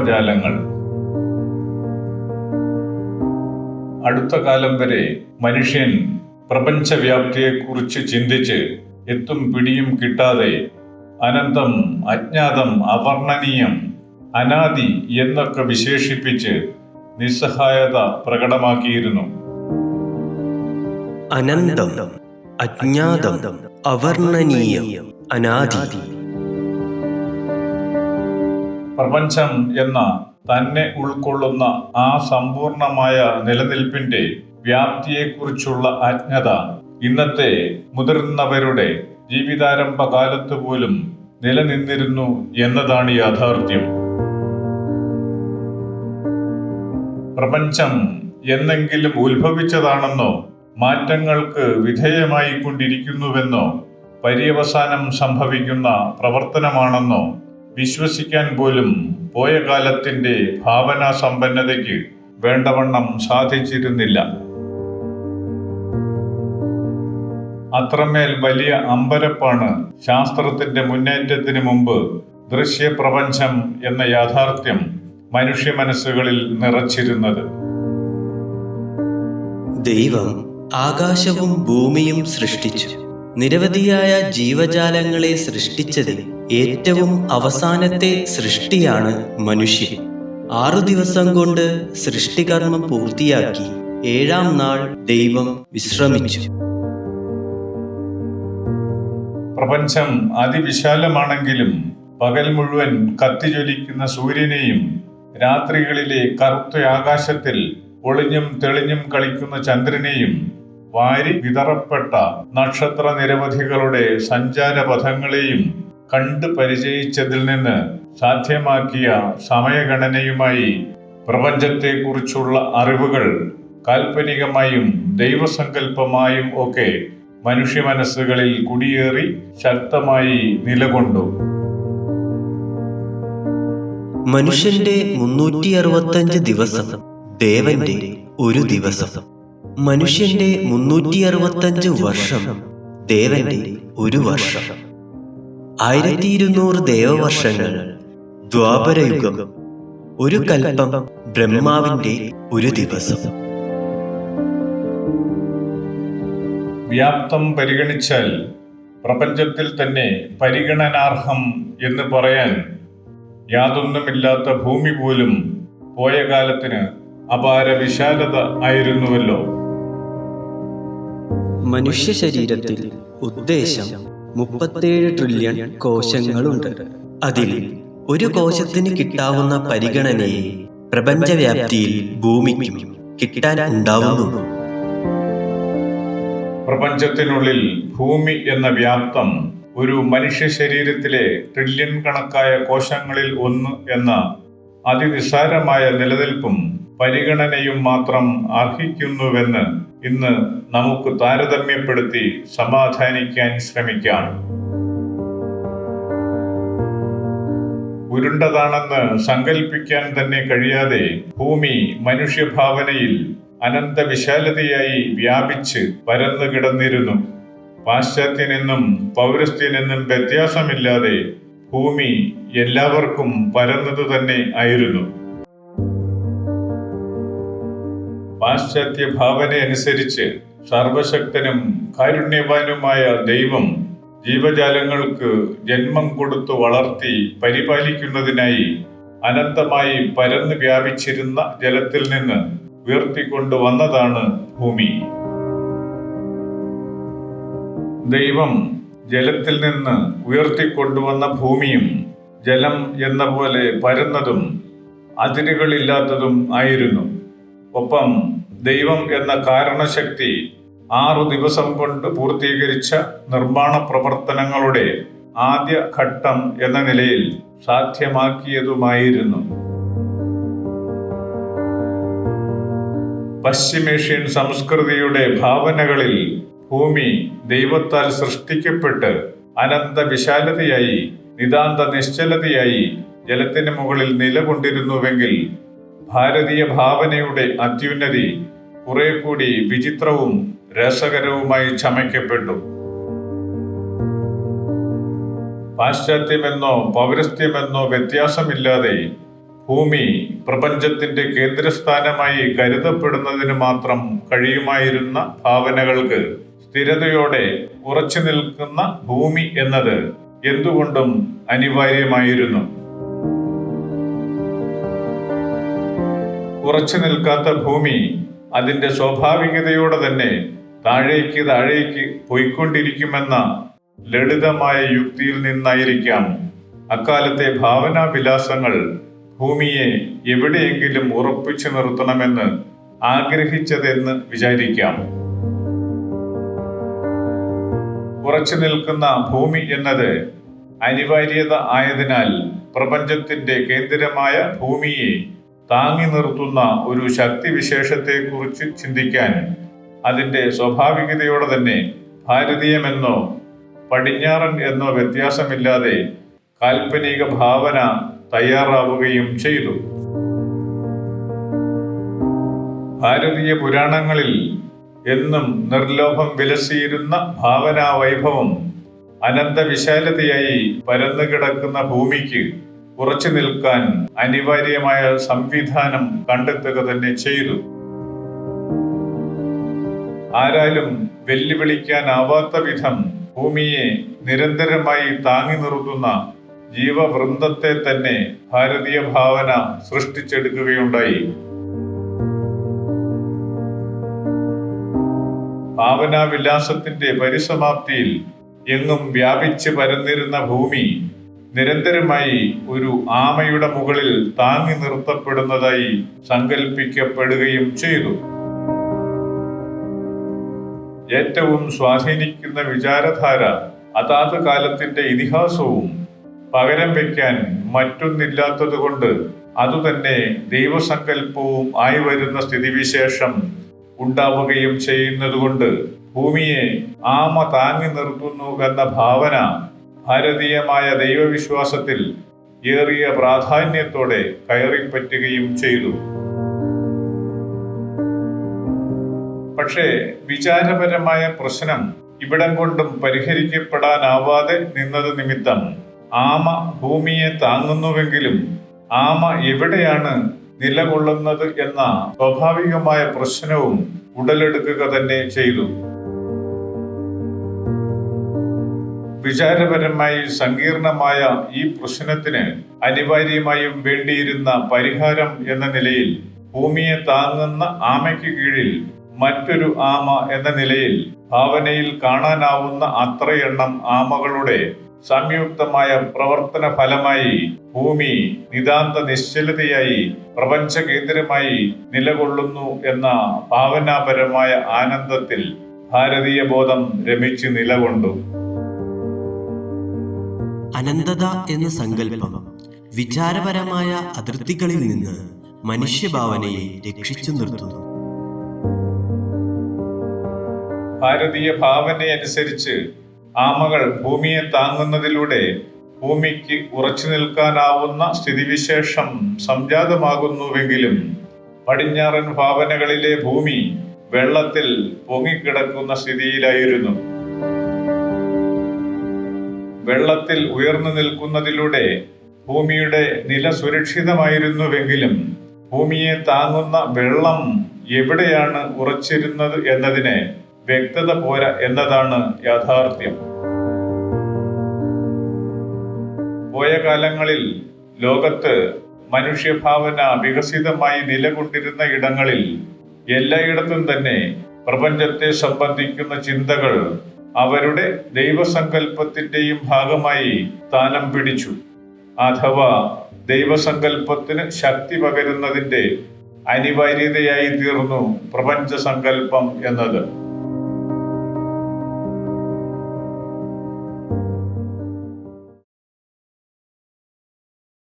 ജീവജാലങ്ങൾ അടുത്ത കാലം വരെ മനുഷ്യൻ പ്രപഞ്ചവ്യാപ്തിയെക്കുറിച്ച് ചിന്തിച്ച് എത്തും പിടിയും കിട്ടാതെ അനന്തം അജ്ഞാതം അവർണനീയം അനാദി എന്നൊക്കെ വിശേഷിപ്പിച്ച് നിസ്സഹായത പ്രകടമാക്കിയിരുന്നു. അനന്തം അജ്ഞാതം അവർണനീയം അനാദി. പ്രപഞ്ചം എന്ന തന്നെ ഉൾക്കൊള്ളുന്ന ആ സമ്പൂർണമായ നിലനിൽപ്പിന്റെ വ്യാപ്തിയെക്കുറിച്ചുള്ള അജ്ഞത ഇന്നത്തെ മുതിർന്നവരുടെ ജീവിതാരംഭ കാലത്ത് പോലും നിലനിന്നിരുന്നു എന്നതാണ് യാഥാർത്ഥ്യം. പ്രപഞ്ചം എന്നെങ്കിലും ഉത്ഭവിച്ചതാണെന്നോ മാറ്റങ്ങൾക്ക് വിധേയമായിക്കൊണ്ടിരിക്കുന്നുവെന്നോ പര്യവസാനം സംഭവിക്കുന്ന പ്രവർത്തനമാണെന്നോ വിശ്വസിക്കാൻ പോലും പോയ കാലത്തിന്റെ ഭാവനാ സമ്പന്നതയ്ക്ക് വേണ്ടവണ്ണം സാധിച്ചിരുന്നില്ല. അത്രമേൽ വലിയ അമ്പരപ്പാണ് ശാസ്ത്രത്തിന്റെ മുന്നേറ്റത്തിന് മുമ്പ് ദൃശ്യപ്രപഞ്ചം എന്ന യാഥാർത്ഥ്യം മനുഷ്യ മനസ്സുകളിൽ നിറച്ചിരുന്നത്. ദൈവം ആകാശവും ഭൂമിയും സൃഷ്ടിച്ചു. നിരവധിയായ ജീവജാലങ്ങളെ സൃഷ്ടിച്ചതിൽ ഏറ്റവും അവസാനത്തെ സൃഷ്ടിയാണ് മനുഷ്യൻ ആറു ദിവസം കൊണ്ട് സൃഷ്ടികർമ്മം പൂർത്തിയാക്കി ഏഴാം നാൾ ദൈവം വിശ്രമിച്ചു. പ്രപഞ്ചം അതിവിശാലമാണെങ്കിലും പകൽ മുഴുവൻ കത്തിജ്വലിക്കുന്ന സൂര്യനെയും രാത്രികളിലെ കറുത്ത ആകാശത്തിൽ ഒളിഞ്ഞും തെളിഞ്ഞും കളിക്കുന്ന ചന്ദ്രനെയും വാരി വിതറപ്പെട്ട നക്ഷത്ര നിരവധികളുടെ സഞ്ചാരപഥങ്ങളെയും കണ്ട് പരിചയിച്ചതിൽ നിന്ന് സാധ്യമാക്കിയ സമയഗണനയുമായി പ്രപഞ്ചത്തെക്കുറിച്ചുള്ള അറിവുകൾ കാൽപ്പനികമായും ദൈവസങ്കല്പമായും ഒക്കെ മനുഷ്യ മനസ്സുകളിൽ കുടിയേറി ശക്തമായി നിലകൊണ്ടു. മനുഷ്യന്റെ മുന്നൂറ്റി അറുപത്തഞ്ച് ദിവസം ദേവന്റെ ഒരു ദിവസം. മനുഷ്യന്റെ മുന്നൂറ്റി അറുപത്തഞ്ച് വർഷം ദേവന്റെ ഒരു വർഷം. ആയിരത്തി ഇരുന്നൂറ് ദേവവർഷങ്ങൾ. ദ്വാപരയുഗം. ഒരു കൽപ്പം ബ്രഹ്മാവിന്റെ ഒരു ദിവസം. വ്യാപ്തം പരിഗണിച്ചാൽ പ്രപഞ്ചത്തിൽ തന്നെ പരിഗണനാർഹം എന്ന് പറയാൻ യാതൊന്നുമില്ലാത്ത ഭൂമി പോലും പോയ കാലത്തിന് അപാര വിശാലത ആയിരുന്നുവല്ലോ. മനുഷ്യ ശരീരത്തിൽ ഉദ്ദേശം മുപ്പത്തേഴ് ട്രില്യൺ കോശങ്ങളുണ്ട്. അതിൽ ഒരു കോശത്തിന് കിട്ടാവുന്ന പരിഗണനയെ പ്രപഞ്ചവ്യാപ്തിയിൽ ഭൂമിക്കും കിട്ടാൻ ഉണ്ടാവുന്നു. പ്രപഞ്ചത്തിനുള്ളിൽ ഭൂമി എന്ന വ്യാപ്തം ഒരു മനുഷ്യ ശരീരത്തിലെ ട്രില്യൺ കണക്കായ കോശങ്ങളിൽ ഒന്ന് എന്ന അതിനിസാരമായ നിലനിൽപ്പും പരിഗണനയും മാത്രം അർഹിക്കുന്നുവെന്ന് ഇന്ന് നമുക്ക് താരതമ്യപ്പെടുത്തി സമാധാനിക്കാൻ ശ്രമിക്കാം. ഉരുണ്ടതാണെന്ന് സങ്കല്പിക്കാൻ തന്നെ കഴിയാതെ ഭൂമി മനുഷ്യഭാവനയിൽ അനന്ത വിശാലതയായി വ്യാപിച്ച് പരന്നു കിടന്നിരുന്നു. പാശ്ചാത്യനെന്നും പൗരസ്ത്യനെന്നും വ്യത്യാസമില്ലാതെ ഭൂമി എല്ലാവർക്കും പരന്നത് തന്നെ ആയിരുന്നു. പാശ്ചാത്യ ഭാവന അനുസരിച്ച് സർവശക്തനും കാരുണ്യവാനുമായ ദൈവം ജീവജാലങ്ങൾക്ക് ജന്മം കൊടുത്തു വളർത്തി പരിപാലിക്കുന്നതിനായി അനന്തമായി പരന്നു വ്യാപിച്ചിരുന്ന ജലത്തിൽ നിന്ന് ഉയർത്തിക്കൊണ്ടു വന്നതാണ് ഭൂമി. ദൈവം ജലത്തിൽ നിന്ന് ഉയർത്തിക്കൊണ്ടുവന്ന ഭൂമിയും ജലം എന്ന പോലെ പരന്നതും അതിരുകളില്ലാത്തതും ആയിരുന്നു. ഒപ്പം ദൈവം എന്ന കാരണശക്തി ആറു ദിവസം കൊണ്ട് പൂർത്തീകരിച്ച നിർമ്മാണ പ്രവർത്തനങ്ങളുടെ ആദ്യ ഘട്ടം എന്ന നിലയിൽ സാധ്യമാക്കിയതുമായിരുന്നു. പശ്ചിമേഷ്യൻ സംസ്കൃതിയുടെ ഭാവനകളിൽ ഭൂമി ദൈവത്താൽ സൃഷ്ടിക്കപ്പെട്ട് അനന്ത വിശാലതയായി നിതാന്ത നിശ്ചലതയായി ജലത്തിന് മുകളിൽ നിലകൊണ്ടിരുന്നുവെങ്കിൽ ഭാരതീയ ഭാവനയുടെ അത്യുന്നതി കുറെ കൂടി വിചിത്രവും രസകരവുമായി ചമയ്ക്കപ്പെട്ടു. പാശ്ചാത്യമെന്നോ പൗരസ്ത്യമെന്നോ വ്യത്യാസമില്ലാതെ ഭൂമി പ്രപഞ്ചത്തിന്റെ കേന്ദ്രസ്ഥാനമായി കരുതപ്പെടുന്നതിന് മാത്രം കഴിയുമായിരുന്ന ഭാവനകൾക്ക് സ്ഥിരതയോടെ ഉറച്ചു നിൽക്കുന്ന ഭൂമി എന്നത് എന്തുകൊണ്ടും അനിവാര്യമായിരുന്നു. ഉറച്ചു നിൽക്കാത്ത ഭൂമി അതിന്റെ സ്വാഭാവികതയോടെ തന്നെ താഴേക്ക് താഴേക്ക് പോയിക്കൊണ്ടിരിക്കുമെന്ന ലളിതമായ യുക്തിയിൽ നിന്നായിരിക്കാം. അക്കാലത്തെ ഭാവനാവിലാസങ്ങൾ ഭൂമിയെ എവിടെയെങ്കിലും ഉറപ്പിച്ചു നിർത്തണമെന്ന് ആഗ്രഹിച്ചതെന്ന് വിചാരിക്കാം. ഉറച്ചു നിൽക്കുന്ന ഭൂമി എന്നത് അനിവാര്യത ആയതിനാൽ പ്രപഞ്ചത്തിന്റെ കേന്ദ്രമായ ഭൂമിയെ താങ്ങി നിർത്തുന്ന ഒരു ശക്തിവിശേഷത്തെക്കുറിച്ച് ചിന്തിക്കാൻ അതിന്റെ സ്വാഭാവികതയോടെ തന്നെ ഭാരതീയമെന്നോ പടിഞ്ഞാറൻ എന്നോ വ്യത്യാസമില്ലാതെ കാൽപ്പനിക ഭാവന തയ്യാറാവുകയും ചെയ്തു. ഭാരതീയ പുരാണങ്ങളിൽ എന്നും നിർലോഭം വിലസിയിരുന്ന ഭാവനാ വൈഭവം അനന്തവിശാലതയായി പരന്നു കിടക്കുന്ന ഭൂമിക്ക് ഉറച്ചു നിൽക്കാൻ അനിവാര്യമായ സംവിധാനം കണ്ടെത്തുക തന്നെ ചെയ്തു. ആരാലും വെല്ലുവിളിക്കാനാവാത്ത വിധം ഭൂമിയെ നിരന്തരമായി താങ്ങി നിർത്തുന്ന ജീവവൃന്ദത്തെ തന്നെ ഭാരതീയ ഭാവന സൃഷ്ടിച്ചെടുക്കുകയുണ്ടായി. ഭാവനാവിലാസത്തിന്റെ പരിസമാപ്തിയിൽ എങ്ങും വ്യാപിച്ച് പരന്നിരുന്ന ഭൂമി നിരന്തരമായി ഒരു ആമയുടെ മുകളിൽ താങ്ങി നിർത്തപ്പെടുന്നതായി സങ്കല്പിക്കപ്പെടുകയും ചെയ്തു. ഏറ്റവും സ്വാധീനിക്കുന്ന വിചാരധാര അതാത് കാലത്തിന്റെ ഇതിഹാസവും പകരം വയ്ക്കാൻ മറ്റൊന്നില്ലാത്തതുകൊണ്ട് അതുതന്നെ ദൈവസങ്കല്പവും ആയി വരുന്ന സ്ഥിതിവിശേഷം ഉണ്ടാവുകയും ചെയ്യുന്നതുകൊണ്ട് ഭൂമിയെ ആമ താങ്ങി നിർത്തുന്നു എന്ന ഭാവന ഭാരതീയമായ ദൈവവിശ്വാസത്തിൽ ഏറിയ പ്രാധാന്യത്തോടെ കയറിപ്പറ്റുകയും ചെയ്തു. പക്ഷേ വിചാരപരമായ പ്രശ്നം ഇവിടം കൊണ്ടും പരിഹരിക്കപ്പെടാനാവാതെ നിന്നത് നിമിത്തം ആമ ഭൂമിയെ താങ്ങുന്നുവെങ്കിലും ആമ എവിടെയാണ് നിലകൊള്ളുന്നത് എന്ന സ്വാഭാവികമായ പ്രശ്നവും ഉടലെടുക്കുക തന്നെ ചെയ്തു. വിചാരപരമായി സങ്കീർണമായ ഈ പ്രശ്നത്തിന് അനിവാര്യമായും വേണ്ടിയിരുന്ന പരിഹാരം എന്ന നിലയിൽ ഭൂമിയെ താങ്ങുന്ന ആമയ്ക്ക് കീഴിൽ മറ്റൊരു ആമ എന്ന നിലയിൽ ഭാവനയിൽ കാണാനാവുന്ന അത്രയെണ്ണം ആമകളുടെ സംയുക്തമായ പ്രവർത്തന ഫലമായി ഭൂമി നിതാന്ത നിശ്ചലതയായി പ്രപഞ്ച കേന്ദ്രമായി നിലകൊള്ളുന്നു എന്ന ഭാവനാപരമായ ആനന്ദത്തിൽ ഭാരതീയ ബോധം രമിച്ച് നിലകൊണ്ടു. അനന്തത എന്ന സങ്കല്പം വിചാരപരമായ അതിർത്തികളിൽ നിന്ന് മനുഷ്യഭാവനയെ രക്ഷിച്ചു നിർത്തുന്നു. ഭാരതീയ ഭാവനയനുസരിച്ച് ആമകൾ ഭൂമിയെ താങ്ങുന്നതിലൂടെ ഭൂമിക്ക് ഉറച്ചു നിൽക്കാനാവുന്ന സ്ഥിതിവിശേഷം സംജാതമാകുന്നുവെങ്കിലും പടിഞ്ഞാറൻ ഭാവനകളിലെ ഭൂമി വെള്ളത്തിൽ പൊങ്ങിക്കിടക്കുന്ന സ്ഥിതിയിലായിരുന്നു. വെള്ളത്തിൽ ഉയർന്നു നിൽക്കുന്നതിലൂടെ ഭൂമിയുടെ നില സുരക്ഷിതമായിരുന്നുവെങ്കിലും ഭൂമിയെ താങ്ങുന്ന വെള്ളം എവിടെയാണ് ഉറച്ചിരുന്നത് എന്നതിന് വ്യക്തത പോര എന്നതാണ് യാഥാർത്ഥ്യം. പോയ കാലങ്ങളിൽ ലോകത്ത് മനുഷ്യഭാവന വികസിതമായി നിലകൊണ്ടിരുന്ന ഇടങ്ങളിൽ എല്ലായിടത്തും തന്നെ പ്രപഞ്ചത്തെ സംബന്ധിക്കുന്ന ചിന്തകൾ അവരുടെ ദൈവസങ്കല്പത്തിന്റെയും ഭാഗമായി സ്ഥാനം പിടിച്ചു. അഥവാ ദൈവസങ്കല്പത്തിന് ശക്തി പകരുന്നതിന്റെ അനിവാര്യതയായി തീർന്നു പ്രപഞ്ച സങ്കല്പം എന്നത്.